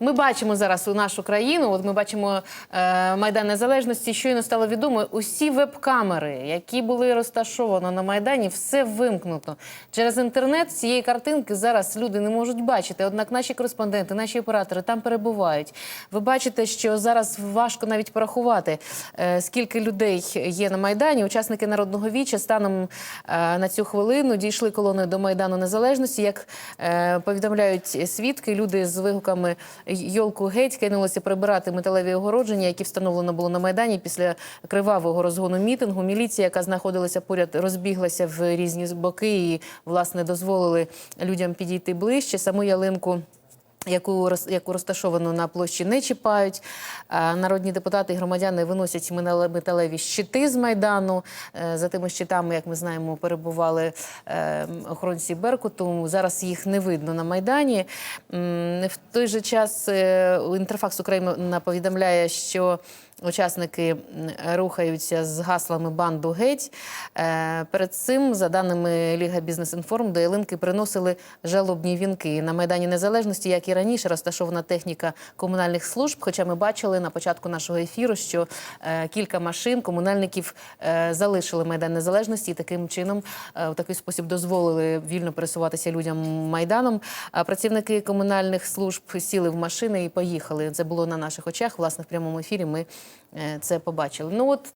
Ми бачимо зараз у нашу країну. От ми бачимо е, майдан незалежності. Щойно стало відомо, усі веб-камери, які були розташовані на майдані, все вимкнуто через інтернет. Цієї картинки зараз люди не можуть бачити. Однак наші кореспонденти, наші оператори там перебувають. Ви бачите, що зараз важко навіть порахувати, е, скільки людей є на майдані. Учасники народного віча станом е, на цю хвилину дійшли колоною до майдану незалежності. Як е, повідомляють свідки, люди з вигуками Йолку геть кинулися прибирати металеві огородження, які встановлено було на майдані після кривавого розгону мітингу. Міліція, яка знаходилася поряд, розбіглася в різні боки і власне дозволили людям підійти ближче. Саму ялинку. Яку яку розташовано на площі не чіпають. Народні депутати і громадяни виносять металеві щити з майдану. Е, За тими щитами, як ми знаємо, перебували е, охоронці Беркуту. Зараз їх не видно на майдані. В той же час е, Інтерфакс Україна повідомляє, що Учасники рухаються з гаслами банду геть. Е, Перед цим, за даними Ліга Бізнес Інформ, до ялинки приносили жалобні вінки. На Майдані Незалежності, як і раніше, розташована техніка комунальних служб. Хоча ми бачили на початку нашого ефіру, що е, кілька машин комунальників е, залишили Майдан Незалежності і таким чином у такий спосіб дозволили вільно пересуватися людям майданом. А працівники комунальних служб сіли в машини і поїхали. Це було на наших очах. Власне, в прямому ефірі ми це побачили. Ну от